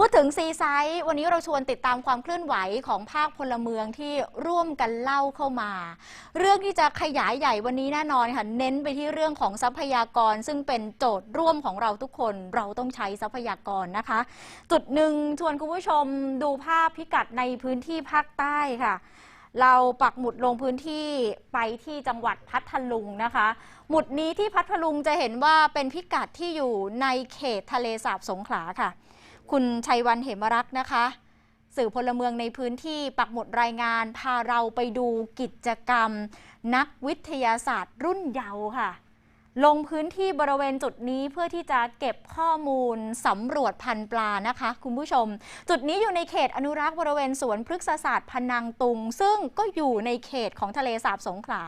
พูดถึงซีไซส์วันนี้เราชวนติดตามความเคลื่อนไหวของภาคพลเมืองที่ร่วมกันเล่าเข้ามา เรื่องที่จะขยายใหญ่วันนี้แน่นอนค่ะเน้นไปที่เรื่องของทรัพยากร ซึ่งเป็นโจทย์ร่วมของเราทุกคน เราต้องใช้ทรัพยากรนะคะ จุดหนึ่งชวนคุณผู้ชมดูภาพพิกัดในพื้นที่ภาคใต้ค่ะ เราปักหมุดลงพื้นที่ไปที่จังหวัดพัทลุงนะคะ หมุดนี้ที่พัทลุงจะเห็นว่าเป็นพิกัดที่อยู่ในเขตทะเลสาบสงขลาค่ะ คุณชัยวันเหมรักษ์นะคะ สื่อพลเมืองในพื้นที่ปักหมุดรายงาน พาเราไปดูกิจกรรม นักวิทยาศาสตร์รุ่นเยาว์ค่ะ ลงพื้นที่บริเวณจุดนี้เพื่อที่จะเก็บข้อมูลสำรวจพันธุ์ปลานะคะ คุณผู้ชม จุดนี้อยู่ในเขตอนุรักษ์บริเวณสวนพฤกษศาสตร์พนังตุง ซึ่งก็อยู่ในเขตของทะเลสาบสงขลา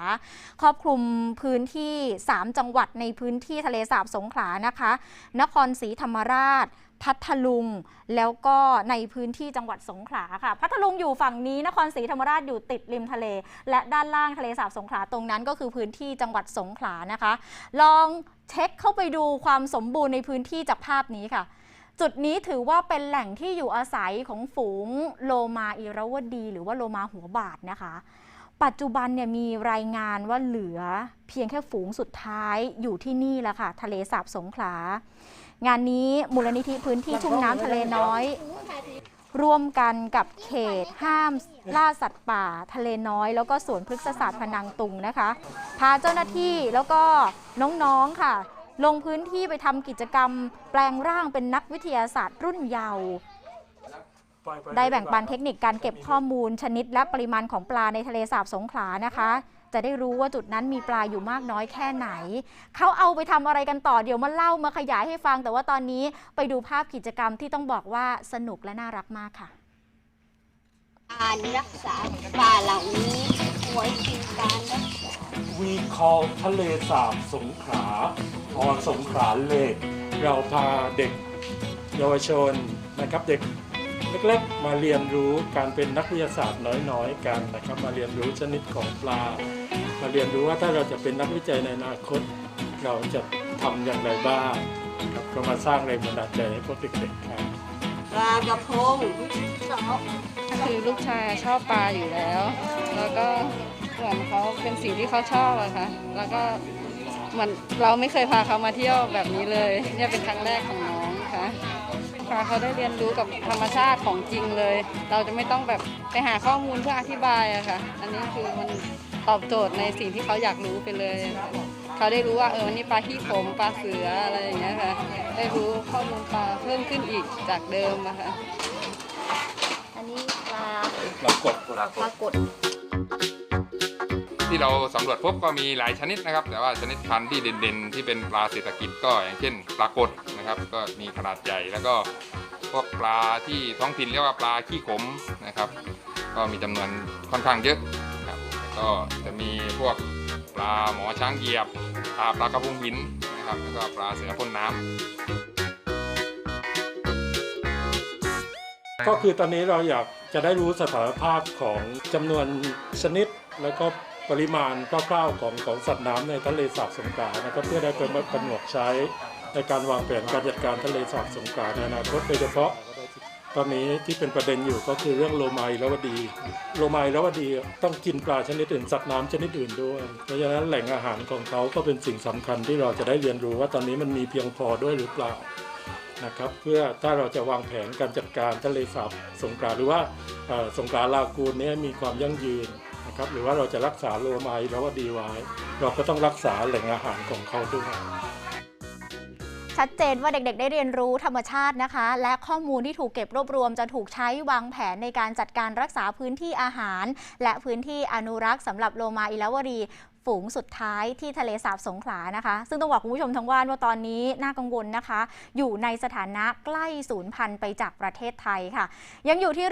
ครอบคลุมพื้นที่ 3 จังหวัดในพื้นที่ทะเลสาบสงขลานะคะ นครศรีธรรมราช พัทลุง แล้วก็ในพื้นที่จังหวัดสงขลาค่ะ พัทลุงอยู่ฝั่งนี้นครศรีธรรมราชอยู่ติดริมทะเล และด้านล่างทะเลสาบสงขลาตรงนั้นก็คือพื้นที่จังหวัดสงขลานะคะ ลองเช็คเข้าไปดูความสมบูรณ์ในพื้นที่จากภาพนี้ค่ะจุดนี้ถือว่าเป็นแหล่งที่อยู่อาศัยของฝูงโลมาอิรวดี หรือว่าโลมาหัวบาดนะคะ ปัจจุบันเนี่ยมีรายงานว่าเหลือเพียงแค่ฝูงสุดท้ายอยู่ที่นี่แหละค่ะ ทะเลสาบสงขลา งานนี้มูลนิธิพื้นที่ชุ่มน้ำทะเลน้อย ร่วมกันกับเขตห้ามล่าสัตว์ป่า ทะเลน้อย แล้วก็สวนพฤกษศาสตร์พนังตุงนะคะ พาเจ้าหน้าที่แล้วก็น้องๆค่ะ ลงพื้นที่ไปทำกิจกรรม แปลงร่างเป็นนักวิทยาศาสตร์รุ่นเยาว์ ได้แบ่งปันเทคนิคการเก็บข้อมูลชนิดและปริมาณของปลาในทะเลสาบสงขลานะคะ จะได้รู้ว่าจุดนั้นมีปลาอยู่มากน้อยแค่ไหน เขาเอาไปทำอะไรกันต่อเดี๋ยวมาเล่ามาขยายให้ฟัง แต่ว่าตอนนี้ไปดูภาพกิจกรรมที่ต้องบอกว่าสนุกและน่ารักมากค่ะ การรักษาป่าเหล่านี้ไว้คือการรักษาวีคอลทะเลสาบสงขลาออสงขลาเลกเราพาเด็ก เยาวชนนะครับเด็ก เล็กๆ มาเรียนรู้การเป็นนักวิทยาศาสตร์น้อยๆ กันนะครับ มาเรียนรู้ชนิดของปลา มาเรียนรู้ว่าถ้าเราจะเป็นนักวิจัยในอนาคต เราจะทำอย่างไรบ้างครับก็มาสร้างแรงบันดาลใจให้พวกเด็กๆครับปลากระพงคือลูกชายชอบปลาอยู่แล้ว แล้วก็เหมือนเขาเป็นสิ่งที่เขาชอบอะค่ะ แล้วก็เหมือนเราไม่เคยพาเขามาเที่ยวแบบนี้เลย เนี่ยเป็นครั้งแรกของน้องค่ะ พาเขาได้เรียนรู้กับธรรมชาติของจริงเลย เราจะไม่ต้องแบบไปหาข้อมูลเพื่ออธิบายอะค่ะ อันนี้คือมันตอบโจทย์ในสิ่งที่เขาอยากรู้ไปเลยค่ะเขาได้รู้ว่าเออวันนี้ปลาขี้โขมปลาเสืออะไรอย่างเงี้ยค่ะ ได้รู้ข้อมูลปลาเพิ่มขึ้นอีกจากเดิมอะค่ะ อันนี้ปลาปรากฏปลากด ที่เราสำรวจพบก็มีหลายชนิดนะครับ แต่ว่าชนิดพันธุ์ที่เด่นๆ ที่เป็นปลาเศรษฐกิจก็อย่างเช่นปลากดนะครับ ก็มีขนาดใหญ่แล้วก็พวกปลาที่ท้องถิ่นเรียกว่าปลาขี้ขมนะครับ ก็มีจำนวนค่อนข้างเยอะนะครับก็จะมีพวกปลาหมอช้างเหยียบปลาปลากระพงหินนะครับแล้วก็ปลาเสือพ่นน้ำก็คือตอนนี้เราอยากจะได้รู้สถานภาพของจำนวนชนิดแล้วก็ ปริมาณคร่าวๆของของสัตว์น้ำในทะเลสาบสงขลานะครับเพื่อได้เป็นกำหนดใช้ในการวางแผนการจัดการทะเลสาบสงขลาในอนาคตโดยเฉพาะ ตอนนี้ที่เป็นประเด็นอยู่ก็คือเรื่องโลมาอิรวดี โลมาอิรวดีต้องกินปลาชนิดอื่นสัตว์น้ำชนิดอื่นด้วยเพราะฉะนั้นแหล่งอาหารของเขาก็เป็นสิ่งสำคัญที่เราจะได้เรียนรู้ว่าตอนนี้มันมีเพียงพอด้วยหรือเปล่านะครับเพื่อถ้าเราจะวางแผนการจัดการทะเลสาบสงขลาหรือว่าสงขลาลากูนนี้มีความยั่งยืน นะครับ หรือว่าเราจะรักษาโลมาอิรวดีไว้เราก็ต้องรักษาแหล่งอาหารของเขาด้วย ชัดเจนว่าเด็กๆ ได้เรียนรู้ธรรมชาตินะคะ และข้อมูลที่ถูกเก็บรวบรวมจะถูกใช้วางแผนในการจัดการรักษาพื้นที่อาหาร และพื้นที่อนุรักษ์สำหรับโลมาอิลาวรีฝูงสุดท้ายที่ทะเลสาบสงขลานะคะ ซึ่งต้องบอกคุณผู้ชมทั้งว่านว่าตอนนี้น่ากังวลนะคะ อยู่ในสถานะใกล้สูญพันธุ์ไปจากประเทศไทยค่ะ ยังอยู่ที่